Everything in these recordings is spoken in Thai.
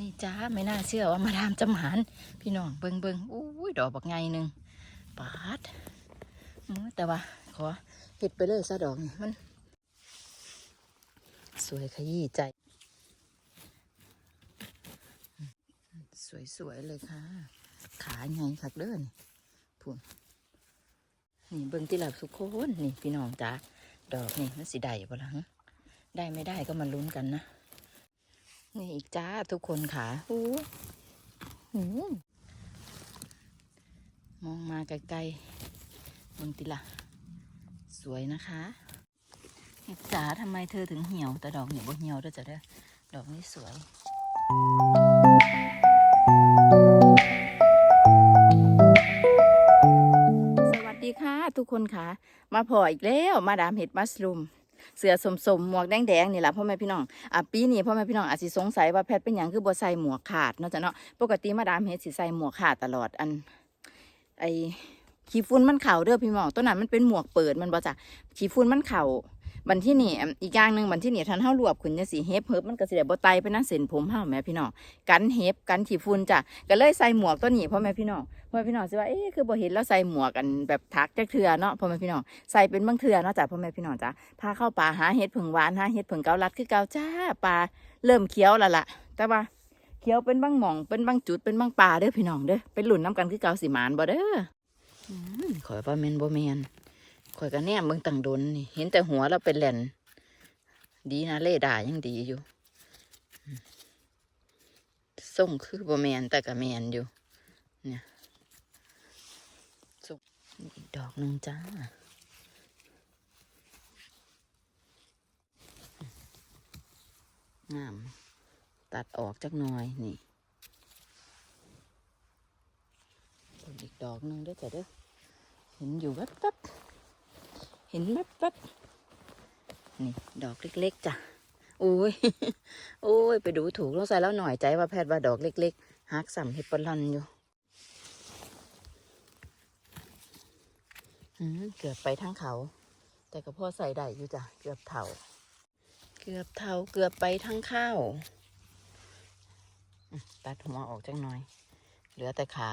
นี่จ้าไม่น่าเชื่อว่ามาดามจะหานพี่น้องเบิงเบิงอุ้ยดอกบักไงหนึ่งปาดมือแต่ว่าขอเห็ดไปเลยซะดอกนี่มัน สวยขยี้ใจ สวยๆเลยค่ะ ขาไงคักเด้อนี่พูนนี่เบิงที่หลับสุกคนนี่พี่น้องจ้าดอกนี่มันสิได้บ่ล่ะฮะได้ไม่ได้ก็มาลุ้นกันนะ นี่อีกจ้าทุกคนค่ะอู้หูมองมาไกลๆเบิ่งติละสวยนะคะเห็ดจ๋าทำไมเธอถึงเหี่ยว แต่ดอกเนี่ยบ่เหี่ยวเด้อจ้ะเด้อดอกนี้สวยสวัสดีค่ะ ทุกคนค่ะ มาพออีกแล้ว มาดามเห็ดมัสลูม เสือสมสมหมวกแดงๆนี่แหละพ่อแม่พี่น้องอะปีนี้พ่อแม่พี่น้องอาจจะสงสัยว่าแพทย์เป็นอย่างคือบ่ใส่หมวกขาดเนาะจ้ะเนาะปกติมาดามเฮ็ดสิใส่หมวกขาดตลอดอันไอขี้ฝุ่นมันเข่าเด้อพี่หมอตัวนั้นมันเป็นหมวกเปิดมันบ่จ้ะขี้ฝุ่นมันเข่า บันที่นี่ยอีกอย่างหนึ่งบันที่นี่ทันเฮารวบขึ้นจังสิเฮ็บเฮิบมันก็สิได้บ่ไตไปนะเส้นผมเฮาแหม่พี่น้องกันเฮ็บกันขี้ฝุ่นจ้ะก็เลยใส่หมวกตัวนี้พ่อแม่พี่น้องพ่อแม่พี่น้องสิว่าเอ๊ะคือบ่เห็นแล้วใส่หมวกกันแบบทักจักเทือเนาะพ่อแม่พี่น้องใส่เป็นบางเทือเนาะจ้ะพ่อแม่พี่น้องจ้ะพาเข้าป่าหาเห็ดผึ่งหวานหาเห็ดผึ่งเกาลัดคือเกาจ้าป่าเริ่มเขียวแล้วล่ะแต่ว่าเขียวเป็นบางหม่องเป็นบางจุดเป็นบางป่าเด้อพี่น้องเด้อเป็นหลุ่นน้ำกันคือเกาสิหมานบ่เด้อขอว่าแม่นบ่แมน ข่อยก็แนมเบิ่งตังดนนี่เห็นแต่หัวเราเป็นแหลนดีนะเล่ดายังดีอยู่ส่งคือบ่แมนแต่ก็แมนอยู่ เนี่ยนี่อีกดอกหนึ่งจ้างามตัดออกจักหน่อยนี่อีกดอกหนึ่งเด้อจ้ะเด้อเห็นอยู่แวบๆ เห็นแวบๆนี่ดอกเล็กๆจ้ะโอ้ยโอ้ย ไปดูถูกต้องใส่แล้วหน่อยใจว่าแพทย์ว่าดอกเล็กๆฮักสัมเห็ดปลันอยู่เกือบไปทั้งเขา แต่ก็พอใส่ได้อยู่จ้ะเกือบเท่าเกือบเท่าเกือบไปทั้งข้าวตัดหัวออกจังหน่อย เหลือแต่ขา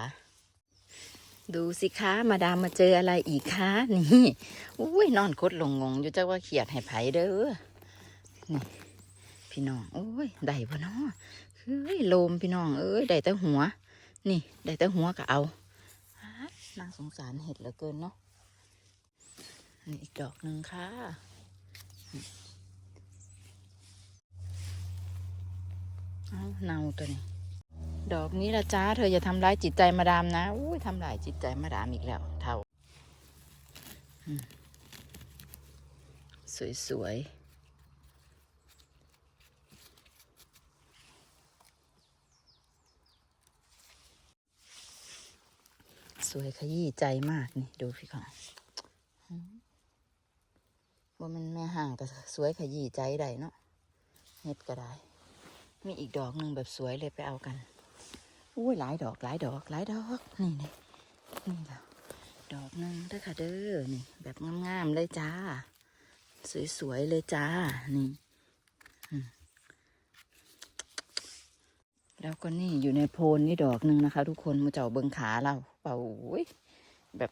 ดูสิคะมาดามมาเจออะไรอีกคะนี่อุ้ยนอนคดลงงงอยู่จ้าว่าเขียดให้ไผเด้อนี่พี่น้องโอ้ยได้ปะเนาะเฮ้ยโลมพี่น้องเอ้ยได้แต่หัว นี่ได้แต่หัวก็เอาน่าสงสารเห็ดเหลือเกินเนาะนี่อีกดอกหนึ่งค่ะเอาเนาตัวนี้ ดอกนี้ละจ้าเธออย่าทำร้ายจิตใจมาดามนะอุ้ยทำร้ายจิตใจมาดามอีกแล้วเท่าอืมสวยๆสวยขยี้ใจมากนี่ดูพี่ค่ะว่ามันแม่ห่างก็สวยขยี้ใจได้เนาะเฮ็ดก็ได้ มีอีกดอกหนึ่งแบบสวยเลยไปเอากัน อุ้ยหลายดอกหลายดอกหลายดอกนี่นี่นี่ดอกดอกหนึ่งด้อค่ะเด้อนี่แบบงามๆเลยจ้า สวยๆเลยจ้านี่แล้วก็นี่อยู่ในโพนนี่ดอกหนึ่งนะคะ ทุกคนมาเจ้าเบิงขาเราเป่าอุ้ยแบบ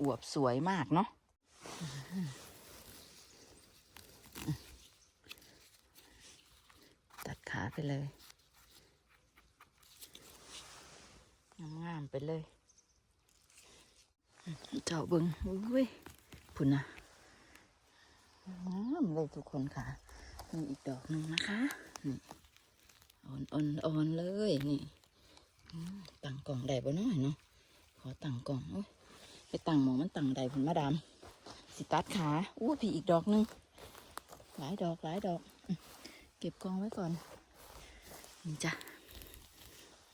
อวบสวยมากเนาะตัดขาไปเลย งามๆ ไปเลย เจ้าเบิงอุ้ยพุ่นนะงามเลยทุกคนค่ะมีอีกดอกหนึ่งนะคะ นี่อ่อนอ่อนอ่อนเลย นี่ตั้งกล่องได้บ่น้อยเนาะ ขอตั้งกล่องโอ้ยไปตั้งหมองมันตั้งได้พุ่นมาดามสิตัดขาอู้พี่อีกดอกหนึ่งหลายดอกหลายดอก เก็บกองไว้ก่อนนี่จ้ะ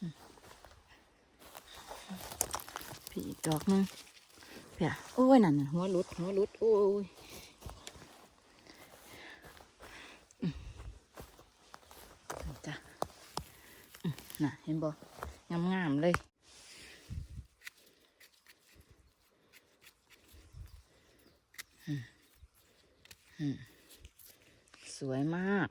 อืม พี่อีกดอกนึงเพี่ยโอ้ยนั่นหัวลุดหัวลุดโอ้ยจ้ะน่ะเห็นบ่งามๆเลย อืมอืมสวยมาก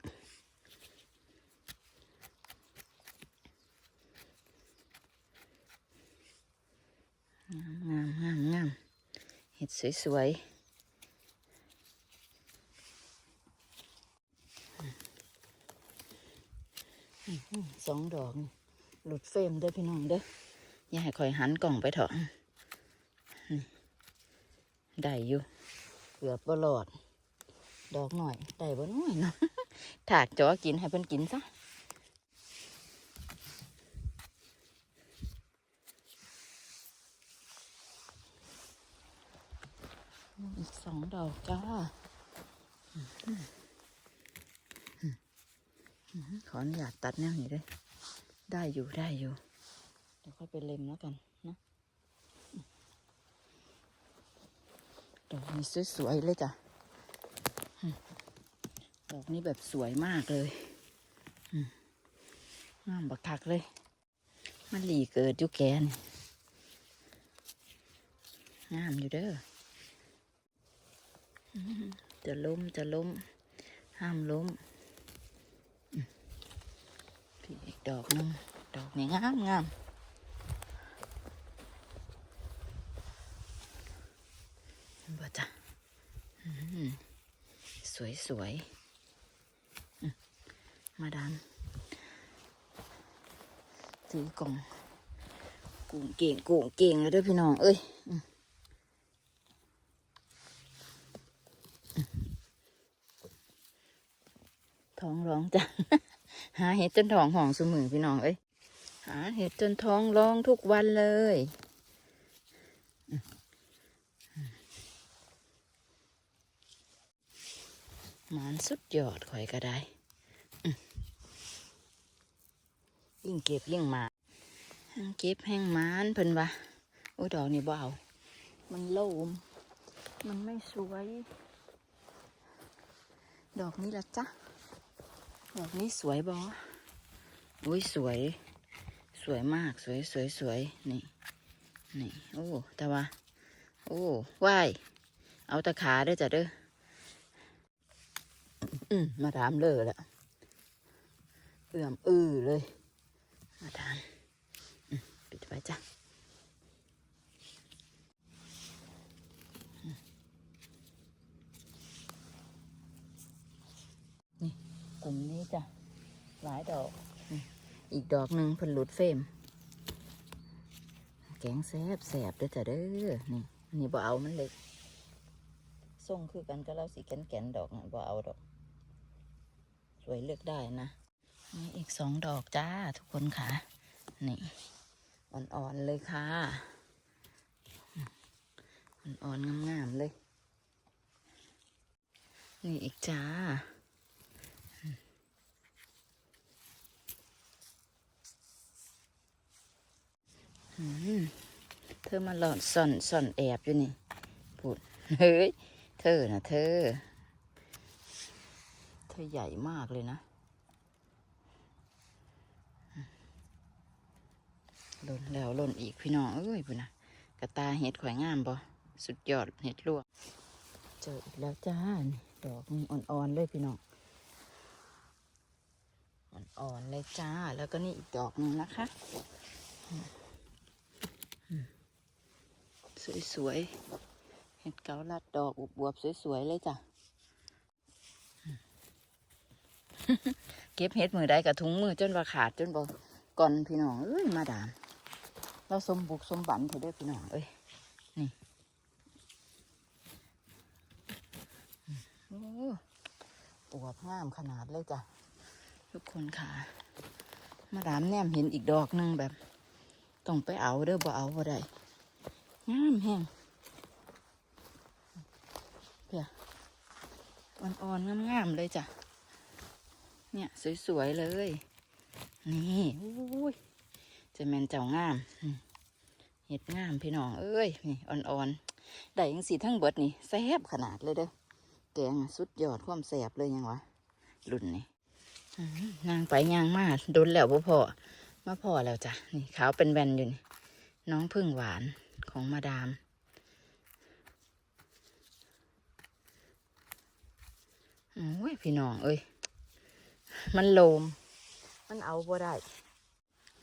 งามงามงามเห็ดสวยๆสองดอก หลุดเฟรมเด้อพี่น้องเด้ออย่าให้คอยหันกล่องไปเถอะได้อยู่ เกือบบ่หลอด ดอกหน่อย ได้บ่น้อยเนาะถากจอกินให้เพิ่นกินซะ สองดอกจ้า ขออนุญาตตัดแนวนี้เลยได้อยู่ได้อยู่ เดี๋ยวค่อยไปเล็มแล้วกันนะดอกนี้สวยๆเลยจ้ะ ดอกนี้แบบสวยมากเลยงามบักคักเลย มันหลีเกิดอยู่แกนงามอยู่เด้อ จะล้มจะล้ม ห้ามล้มพี่อีกดอกนึงดอกนี้งามงามบ่จ้ะสวยสวยมาดามถือกล่องกุ้งเก่งกุ้งเก่งเลยด้วยพี่น้อง เอ้ย ท้องร้อง จังหาเห็ดจนท้องห่องสมือพี่น้องเอ้ยหาเห็ดจนท้องร้องทุกวันเลยมหมานสุดยอดข่อยก็ได้ยิ่งเก็บยิ่งหมาแห้งเก็บแห้งมานเพิ่นวะโอ้ดอกนี่บ่เอามันโลม มันไม่สวย ดอกนี้ละจ้ะ ดอกนี้สวยบออุ้ยสวย สวยมากสวยสวยสวยนี่นี่โอ้แต่ว่าโอ้ว่ายเอาตะขาเด้อจ้ะเด้ออืมมาถามเลยละเอื่อมอือเลย มาถามอืมปิดไว้จ้ะอืมนี่ กลุ่มนี้จ้ะ หลายดอกนี่อีกดอกหนึ่งเพิ่นหลุดเฟรมแกงแซบแสบเด้อจ้ะเด้อ นี่อันนี้บ่เอามันเล็กส่งคือกันก็เราสิแกนแกนๆดอกน่ะบ่เอาดอก สวยเลือกได้นะนี่อีกสองดอกจ้าทุกคนค่ะ นี่อ่อนๆเลยค่ะอ่อนๆงามๆเลย นี่อีกจ้า เธอมาหลอนซ่อนซ่อนแอบอยู่นี่พูดเฮ้ย เธอนะเธอ เธอใหญ่มากเลยนะ หล่นแล้วหล่นอีกพี่น้อง เอ้ยพูดนะกระตาเห็ดข่อยงามบ่สุดยอดเห็ดลวกเจออีกแล้วจ้าดอกนี่อ่อนๆเลยพี่น้องอ่อนๆเลยจ้า แล้วก็นี่อีกดอกหนึงนะคะ สวยๆ เห็ดเกาลัดดอกบวบๆสวยๆเลยจ้ะ เก็บเห็ดมือได้กับถุงมือจนว่าขาดจนบ่ก่อนพี่น้องเอ้ยมาดาม เราสมบุกสมบันเถอะด้พี่น้องเอ้ยนี่โอ้อวบงามขนาดเลยจ้ะ ทุกคนค่ะ มาดามแนมเห็นอีกดอกหนึ่งแบบ ต้องไปเอาเด้อบ่เอาบ่ได้ งามแห้งเพียอ่อนๆงามๆเลยจ้ะ เนี่ยสวยๆเลย นี่อุ้ยจะแมนเจ้างามเห็ดงามพี่น้องเอ้ยนี่อ่อนๆได้ยังสีทั้งเบิดนี่แซ่บขนาดเลยเด้อแกงสุดยอดความแซ่บเลยยังวะรุ่นนี้อื้อหือนางไปยางมาโดนแล้วบ่พอมาพอแล้วจ้ะนี่ขาวเป็นแบนอยู่นี่น้องพึ่งหวาน ของมาดาม โอ้ย พี่น้อง เอ้ย มันโลม มันเอาบ่ได้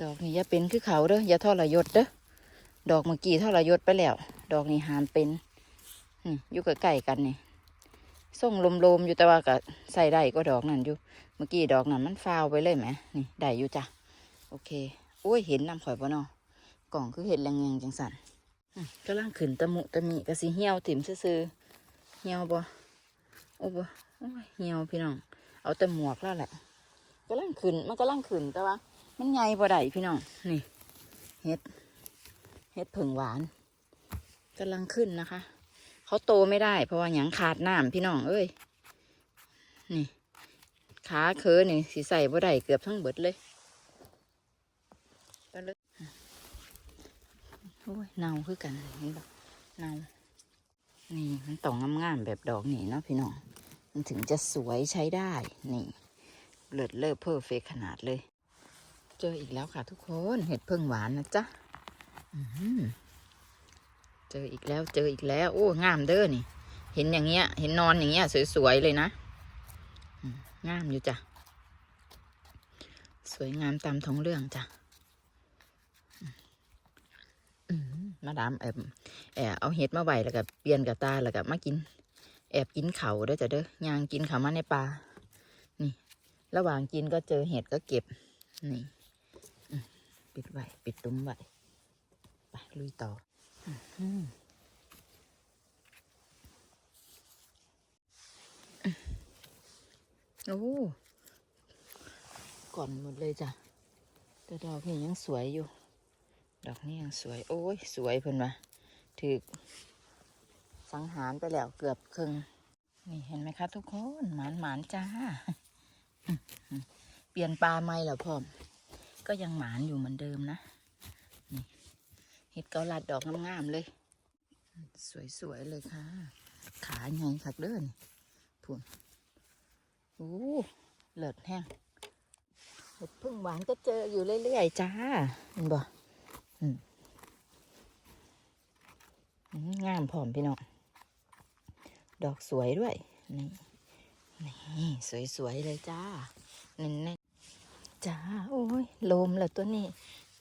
ดอกนี่อย่าเป็นคือเขาเด้อ อย่าทอดละยศเด้อ ดอกเมื่อกี้เท่าไรยศไปแล้ว ดอกนี้หามเป็นนี่อยู่ใกล้ๆกันนี่ส่งลมๆอยู่แต่ว่าก็ใส่ได้ก็ดอกนั่นอยู่ เมื่อกี้ดอกนั้นมันฟาวไปเลยไหมนี่ได้อยู่จ้ะ โอเค โอ้ย เห็นน้ำข่อยปะเนาะกล่องคือเห็นแรงยังจังสันอืม กำลังขึ้นตะมุตะมิกะสิเหี่ยวถิ่มซื่อๆเหี่ยวบ่โอ้บ่โอ้เหี่ยวพี่น้อง เอาแต่หมวกแล้วแหละกำลังขึ้นมันกำลังขึ้นแต่ว่า มันใหญ่บ่ได้พี่น้องนี่เห็ดเห็ดผึ่งหวานกำลังขึ้นนะคะ เขาโตไม่ได้ เพราะว่าหยังขาดน้ำพี่น้องเอ้ยนี่ขาเคอนี่สีใส่บ่ได้เกือบทั้งเบิดเลย โอ้ยเน่าคือกันเห็นปะเน่านี่มันต้องงามๆแบบดอกนี่เนาะพี่น้องมันถึงจะสวยใช้ได้นี่เลิศเลิศเพอร์เฟกขนาดเลย เจออีกแล้วค่ะทุกคนเห็ดเพิ่งหวานนะจ๊ะเจออีกแล้วเจออีกแล้ว โอ้งามเด้อนี่ เห็นอย่างเงี้ย เห็นนอนอย่างเงี้ยสวยๆเลยนะงามอยู่จ้ะสวยงามตามท้องเรื่องจ้ะอื มาดามแอบแอบเอาเห็ดมาไว้แล้วก็เปลี่ยนกับตาแล้วก็มากิน แอบกินเขาเด้อจ้ะเด้อย่างกินเขามาในป่านี่ ระหว่างกินก็เจอเห็ดก็เก็บ นี่ปิดไว้ปิดตุ้มไว้ไปลุยต่ออื้อหือโอ้ก่อนหมดเลยจ้ะแต่ดอกนี่ยังสวยอยู่ ดอกนี้ยังสวย โอ้ย สวยเพิ่นวะถือสังหารไปแล้วเกือบครึ่ง นี่เห็นไหมคะทุกคนหมานหมานจ้า เปลี่ยนปลาไม่แล้วพ่อม ก็ยังหมานอยู่เหมือนเดิมนะ นี่เห็ดเกาลัดดอกงามๆเลย สวยๆเลยค่ะ ขาใหญ่คักเด้อนี่พุ่นโอ้เลิศแห้งเพึ่งหวานก็เจออยู่เรื่อยๆจ้าเห็นบ่อืมอืม งามพร้อมพี่น้อง ดอกสวยด้วย นี่ นี่สวยๆเลยจ้าเน้นๆจ้า โอ้ย ลมแล้วตัวนี้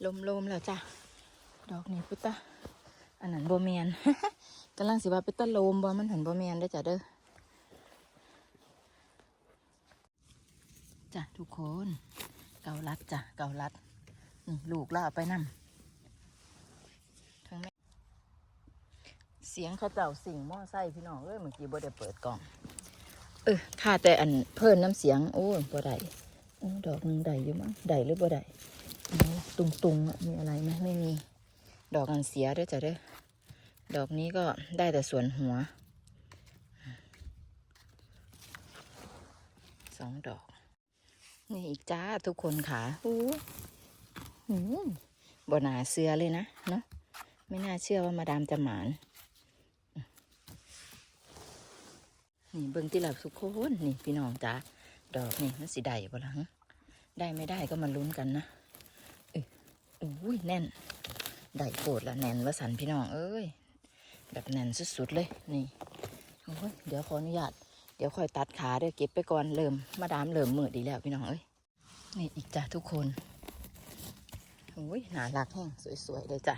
ลมลมๆแล้วจ้า ดอกนี้พุตตะอันนั้นโบเมียนกำลังสิว่าเป็นตะโลมบ่มันหันโบเมียนได้จ้ะเด้อ จ้ะทุกคน เกาลัดจ้ะ เกาลัด นี่ลูกล่าไปนั่ทั้งแม่ เสียงเขาเจ้าสิ่งหม้อไส้พี่น้องเอ้ยเมื่อกี้บ่ได้เปิดกล่อง เออข้าแต่อันเพิ่นน้ำเสียง โอ้ยบ่ได้ดอกหนึ่งได้อยู่มั้งได้หรือบ่ได้ตุงตุงๆอะมีอะไรไหมไม่มี ดอกอันเสียด้วยจ้ะเด้อดอกนี้ก็ได้แต่ส่วนหัวสองดอก นี่อีกจ้าทุกคนค่ะอู้หูบนาเสือเลยนะเนาะไม่น่าเชื่อว่ามาดามจะหมาน นี่เบิ่งที่หลับทุกคนนี่พี่น้องจ้าดอกนี่มันสิได้บ่ล่ะฮะได้ไม่ได้ก็มาลุ้นกันนะเอ้ยอุ้ยแน่นได้โกรธละแน่นว่าสันพี่น้องเอ้ยแบบแน่นสุดๆเลยนี่โอ้ยเดี๋ยวขออนุญาตเดี๋ยวค่อยตัดขาเดี๋ยวเก็บไปก่อนเริ่มมาดามเริ่มมืดดีแล้วพี่น้องเอ้ยนี่อีกจ้ะทุกคนโอ้ยหน่ารักแห้งสวยๆเลยจ้ะ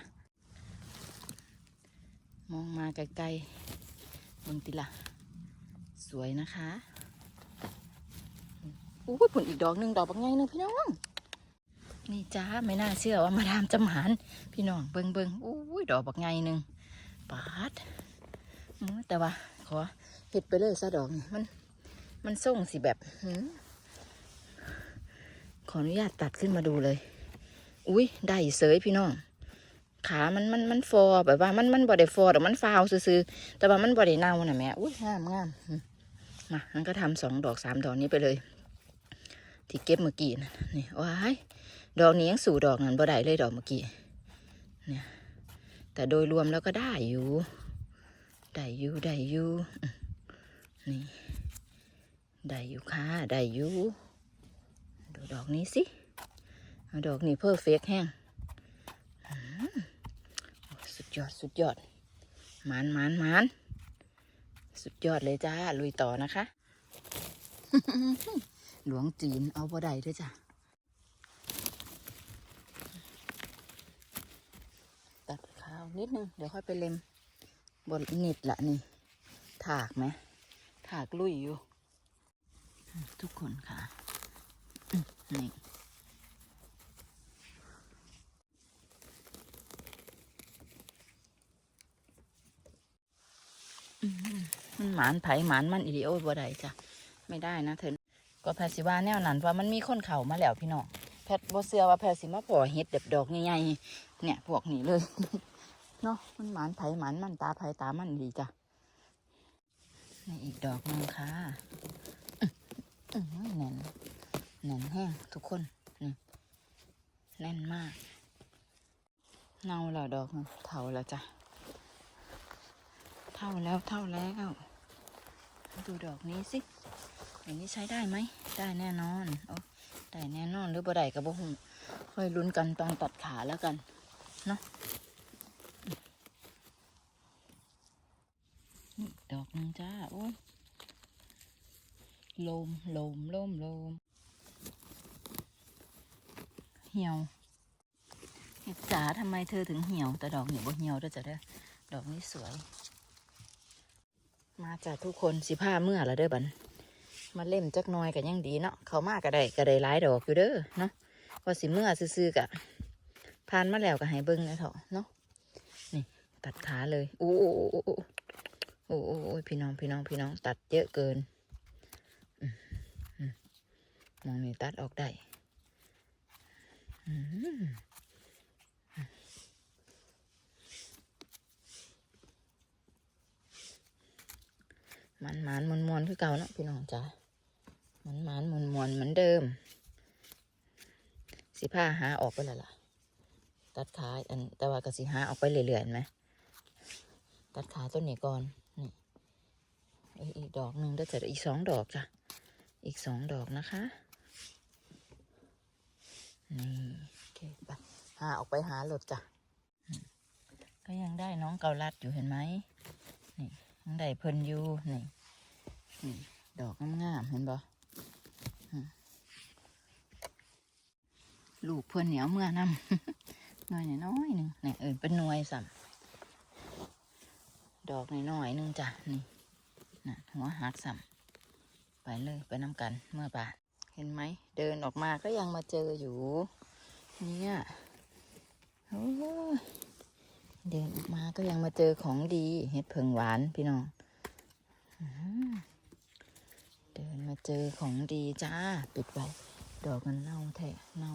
มองมาไกลๆบนติละส วยนะคะอู้ยผลอีกดอกหนึ่งดอกบางไงหนึ่งพี่น้อง นี่จ้าไม่น่าเชื่อว่ามาดามจะหมานพี่น้องเบิงเบิงอู้ยดอกบักไงหนึ่งปาดอื้อแต่ว่า ขอเห็ดไปเลยซะดอกนี่มัน มันส่งสิแบบหืมขออนุญาตตัดขึ้นมาดูเลย อุ้ยได้เสยพี่น้อง ขา มัน มัน มันฟอแบบว่า มัน มันบอด้ฟอแต่มันฟาวซื่อๆแต่ว่ามันบอด้เน่าน่ะแม่ อุ้ยงามงามอื มามันก็ทำสองดอกสามดอกนี้ไปเลย ที่เก็บเมื่อกี้นะนี่ว้ายดอกนี้ยังสู่ดอกนั้นบ่ได้เลยดอกเมื่อกี้เนี่ยแต่โดยรวมแล้วก็ได้อยู่ได้อยู่ได้อยู่นี่ได้อยู่ค่ะได้อยู่ดูดอกนี้สิดอกนี้เพอร์เฟกแห้งสุดยอดสุดยอดมานมานมาน สุดยอดเลยจ้า ลุยต่อนะคะ หลวงจีนเอาบ่ได้เด้วยจ้ะตัดขาเอานิดนึง เดี๋ยวค่อยไปเล็มบนนิดละนี่ ถากไหม ถากลุยอยู่อืมทุกคนค่ะอืมนี่ อืมมัน หมานไผหมานมันอีดีโอบ่ได้จ้ะไม่ได้นะเธอก็แพร์สิว่าแนวนั้นว่ามันมีคนเข่ามาแล้วพี่น้องแพทบ่เชื่อว่าแพร์สิมาพอเห็ดเด็บดอกใหญ่ๆเนี่ยพวกนี้เลยเนาะมันหมานไผหมานมันตาไผตามันดีจ้ะนี่อีกดอกนึงค่ะอื้อหือแน่นแน่นแห้งทุกคนนี่แน่นมากเน่าแล้วดอกเท่าแล้วจ้ะเท่าแล้วเท่าแล้ว ดูดอกนี้สิอย่างนี้ใช้ได้ไหม ได้แน่นอนโอ้ได้แน่นอนหรือบ่ได้กับบ่หูค่อยลุ้นกันตอนตัดขาแล้วกันเนาะนี่ดอกนึงจ้า โอ้ยลมลมลมลมเหี่ยวเห็ดจ๋าทำไมเธอถึงเหี่ยว แต่ดอกนี่ยวบ่เหี่ยวเด้อจ้ะเด้อดอกนี้สวย มาจากทุกคนสิผ้าเมื่อละเด้อบันมาเล่มจักน้อยกันยังดีเนาะเขามากก็ได้ก็ได้หลายดอกอยู่เด้อเนาะพอสิเมื่อซื้อๆกะผ่านมาแล้วก็ให้เบิ้งนะเถอะเนาะนี่ตัดขาเลยโอ้โอ้โอ้โอ้โอ้โอ้พี่น้องพี่น้องพี่น้องตัดเยอะเกินมอืมมองนี่ตัดออกได้ มันมันมวนมวนคือเก่าเนาะพี่น้องจ้ามันมานมวนมวนเหมือนเดิม สิผ้าหาออกไปแล้วล่ะ ตัดขาอันแต่ว่าก็สิหาออกไปเรื่อยๆไหมตัดขาต้นนี้ก่อนนี่อีกดอกหนึ่งได้วจะอีกสองดอกจ้ะอีกสองดอกนะคะนี่โอเคไปหาออกไปหาหลดจ้ะก็ยังได้น้องเกาลัดอยู่เห็นไหมนี่ ได้เพิ่นอยู่นี่นี่ดอกงามๆเห็นบ่ลูกเพื่อนเหนียวเมื่อนำหน่อยน้อยหนึ่งนี่เอินเป็นหน่วยสัมดอกน้อยๆหนึ่งจ้ะนี่นะหัวหักสัมไปเลยไปน้ำกันเมื่อบาทเห็นไหม เดินออกมาก็ยังมาเจออยู่ เนี่ยโอ้ย เดินออกมาก็ยังมาเจอของดีเห็ดเพิงหวานพี่น้องเดินมาเจอของดีจ้า ปิดไว้ ดอกมันเน่าแท้เน่า